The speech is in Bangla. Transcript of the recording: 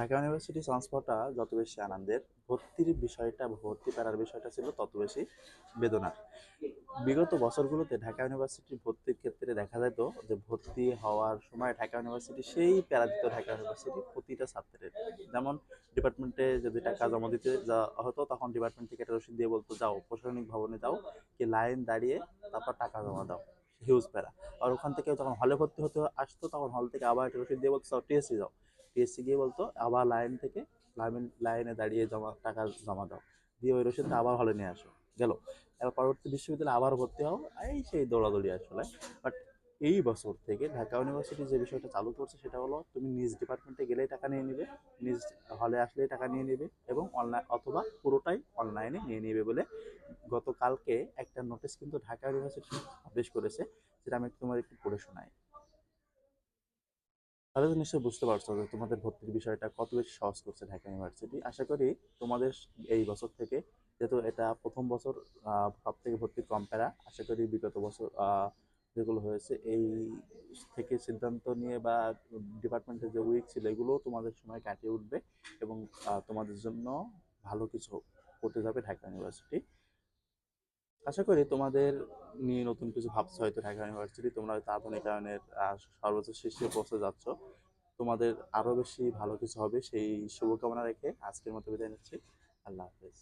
ঢাকা ইউনিভার্সিটি ট্রান্সফারটা যত বেশি আনন্দের, ভর্তির বিষয়টা, ভর্তি করার বিষয়টা ছিল তত বেশি বেদনার। বিগত বছরগুলোতে ঢাকা ইউনিভার্সিটির ভর্তির ক্ষেত্রে দেখা যেত যে ভর্তি হওয়ার সময় ঢাকা ইউনিভার্সিটি সেই প্যারা দিত ঢাকা ইউনিভার্সিটি প্রতিটা ছাত্রের। যেমন ডিপার্টমেন্টে যদি টাকা জমা দিতে যা হতো, তখন ডিপার্টমেন্ট থেকে একটা রসিদ দিয়ে বলতো, যাও, প্রশাসনিক ভবনে যাও, কি লাইন দাঁড়িয়ে তারপর টাকা জমা দাও, হিউজ প্যারা। আর ওখান থেকে যখন হলে ভর্তি হতে আসতো, তখন হল থেকে আবার একটা রসিদ দিয়ে বলতো টিএসসি যাও। টিএসসি গিয়ে বলতো, আবার লাইন থেকে লাইন লাইনে দাঁড়িয়ে জমা, টাকা জমা দাও। দিয়ে ওই রসিদটা আবার হলে নিয়ে আসো। গেল। এবার পরবর্তী বিশ্ববিদ্যালয়ে আবার ভর্তি হও। এই সেই দৌড়াদৌড়ি আসলে। বাট এই বছর থেকে ঢাকা ইউনিভার্সিটি যে বিষয়টা চালু করছে সেটা হলো, তুমি নিজ ডিপার্টমেন্টে গেলেই টাকা নিয়ে নিবে, নিজ হলে আসলেই টাকা নিয়ে নেবে এবং অনলাইন অথবা পুরোটাই অনলাইনে নিয়ে নেবে বলে গতকালকে একটা নোটিশ কিন্তু ঢাকা ইউনিভার্সিটি পাবলিশ করেছে, যেটা আমি তোমার একটু পড়ে শোনাই। তাহলে তো নিশ্চয়ই বুঝতে পারছ যে তোমাদের ভর্তির বিষয়টা কত বেশি সহজ করছে ঢাকা ইউনিভার্সিটি। আশা করি তোমাদের এই বছর থেকে, যেহেতু এটা প্রথম বছর সব থেকে ভর্তির কম প্যারা, আশা করি বিগত বছর যেগুলো হয়েছে এই থেকে সিদ্ধান্ত নিয়ে বা ডিপার্টমেন্টের যে উইক ছিল, এগুলোও তোমাদের সময় কাটিয়ে উঠবে এবং তোমাদের জন্য ভালো কিছু করতে যাবে ঢাকা ইউনিভার্সিটি। আশা করি তোমাদের নিয়ে নতুন কিছু ভাবছ, হয়তো ঢাকা ইউনিভার্সিটি তোমরা হয়তো আধুনিকায়নের সর্বোচ্চ শীর্ষে পৌঁছে যাচ্ছ। তোমাদের আরও বেশি ভালো কিছু হবে, সেই শুভকামনা রেখে আজকের মতো বিদায় নিচ্ছি। আল্লাহ হাফেজ।